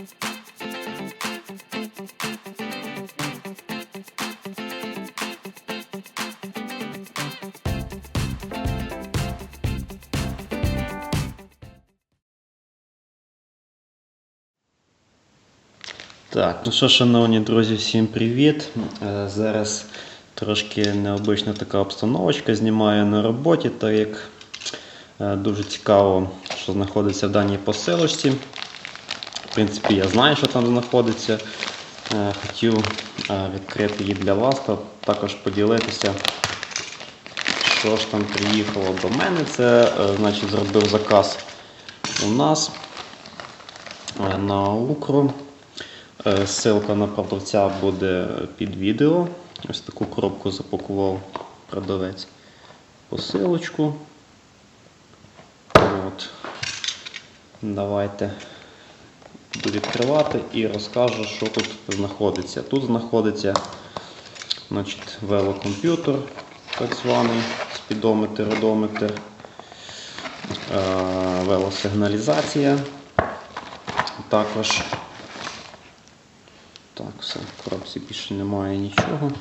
Так, ну що, шановні друзі, всім привіт. Е, Зараз трошки необична така обстановочка. Знімаю на роботі, так як е, дуже цікаво, що знаходиться в даній посилочці. Принципі, я знаю, що там знаходиться. Е, Хотів е, відкрити її для вас та також поділитися, що ж там приїхало до мене. Це е, значить зробив заказ у нас на Укру. Ссылка на продавця буде під відео. Ось таку коробку запакував продавець посилочку. От. Давайте буду відкривати і розкажу, що тут знаходиться. Тут знаходиться значить, велокомп'ютер, так званий спідометр, одометр, е, велосигналізація. Також так, все, в коробці більше немає нічого.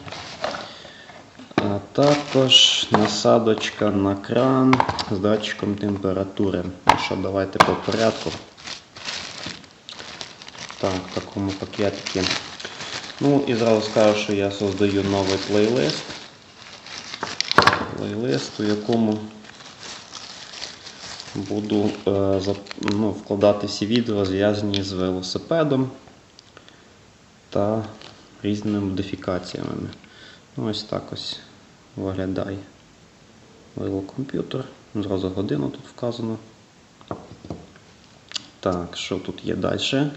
А також насадочка на кран з датчиком температури. Ну що, давайте по порядку. Так, в такому пакетикі. Ну і зразу скажу, що я создаю новий плейлист. Плейлист, у якому буду е, ну, вкладати всі відео, зв'язані з велосипедом та різними модифікаціями. Ну, ось так ось виглядає велокомп'ютер. Зразу годину тут вказано. Так, що тут є далі?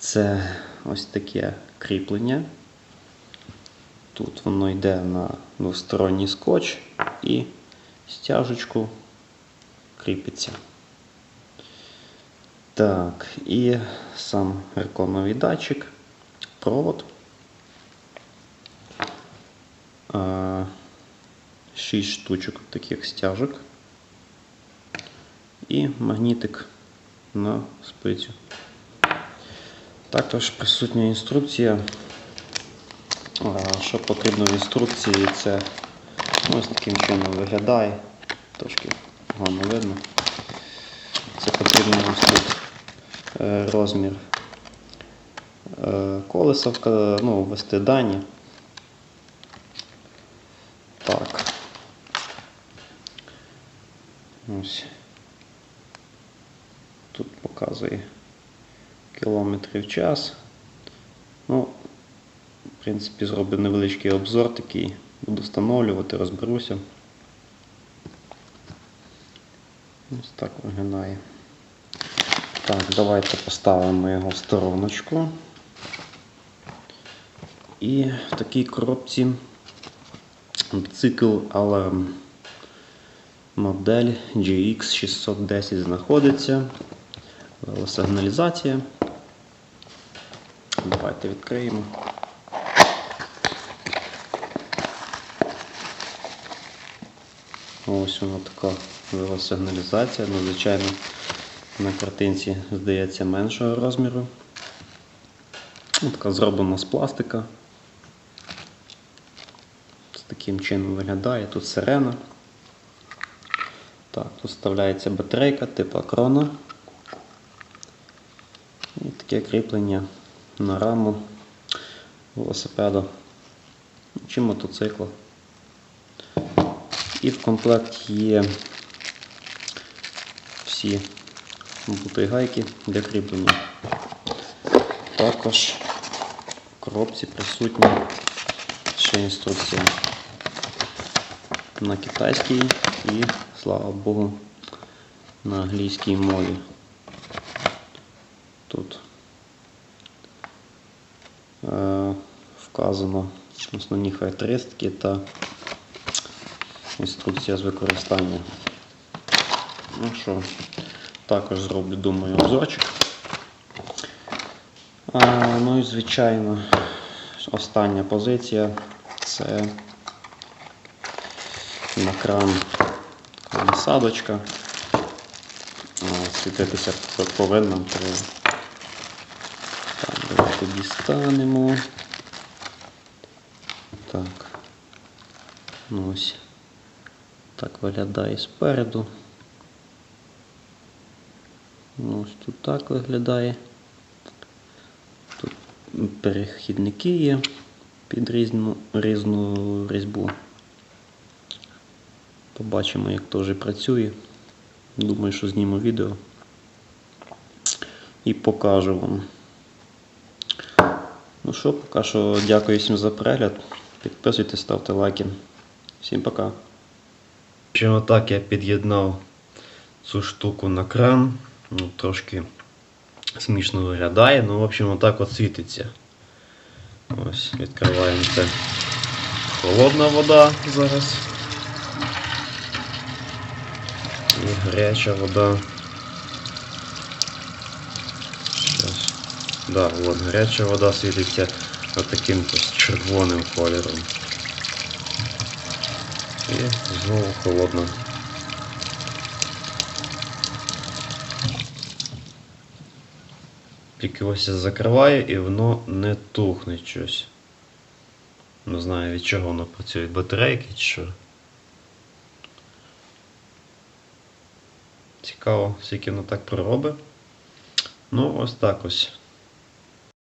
Це ось таке кріплення. Тут воно йде на двосторонній скотч і стяжечку кріпиться. Так, і сам реконовий датчик, провод. А, Шість штучок таких стяжок. І магнітик на спицю. Також присутня інструкція. Що потрібно в інструкції, це ось таким чином виглядає. Трошки погано видно. Це потрібно ось тут е, розмір е, колеса, ну, ввести дані. Так. Ось. Тут показує кілометри в час. Ну, в принципі, зроблю невеличкий обзор такий. Буду встановлювати, розберуся. Ось так виглядає. Так, давайте поставимо його в стороночку. І в такій коробці цикл Alarm. Модель GX610 знаходиться. Велосигналізація. Давайте відкриємо. Ось вона така велосигналізація. Ну, звичайно, на картинці здається меншого розміру. Ну, Така зроблена з пластика. З таким чином виглядає. Тут сирена. Так, тут вставляється батарейка типу акрона. І таке кріплення на раму велосипеда чи мотоцикла. І в комплекті є всі бути гайки для кріплення. Також в коробці присутня ще інструкція на китайській і, слава Богу, на англійській мові. Тут вказано основні характеристики та інструкція з використання. Ну що, також зроблю, думаю, обзорчик. А, ну і звичайно, остання позиція це на кран насадочка. Світитися повинна при Давайте дістанемо. Так. Ну ось. Так виглядає спереду. Ну, Ось тут так виглядає. Тут перехідники є під різну, різну різьбу. Побачимо, як теж працює. Думаю, що зніму відео і покажу вам. Ну що, поки що дякую всім за перегляд. Підписуйтесь, ставте лайки. Всім пока. Ще отак я під'єднав цю штуку на кран. Ну, трошки смішно виглядає, ну, в общем, отак от світиться. Ось, відкриваємо це. Холодна вода зараз. І гаряча вода. Да, от гаряча вода світиться отаким ось червоним кольором. І знову холодна. Тільки ось я закриваю і воно не тухне щось. Не знаю від чого воно працює, батарейки чи що. Цікаво, скільки воно так проробить. Ну, ось так ось.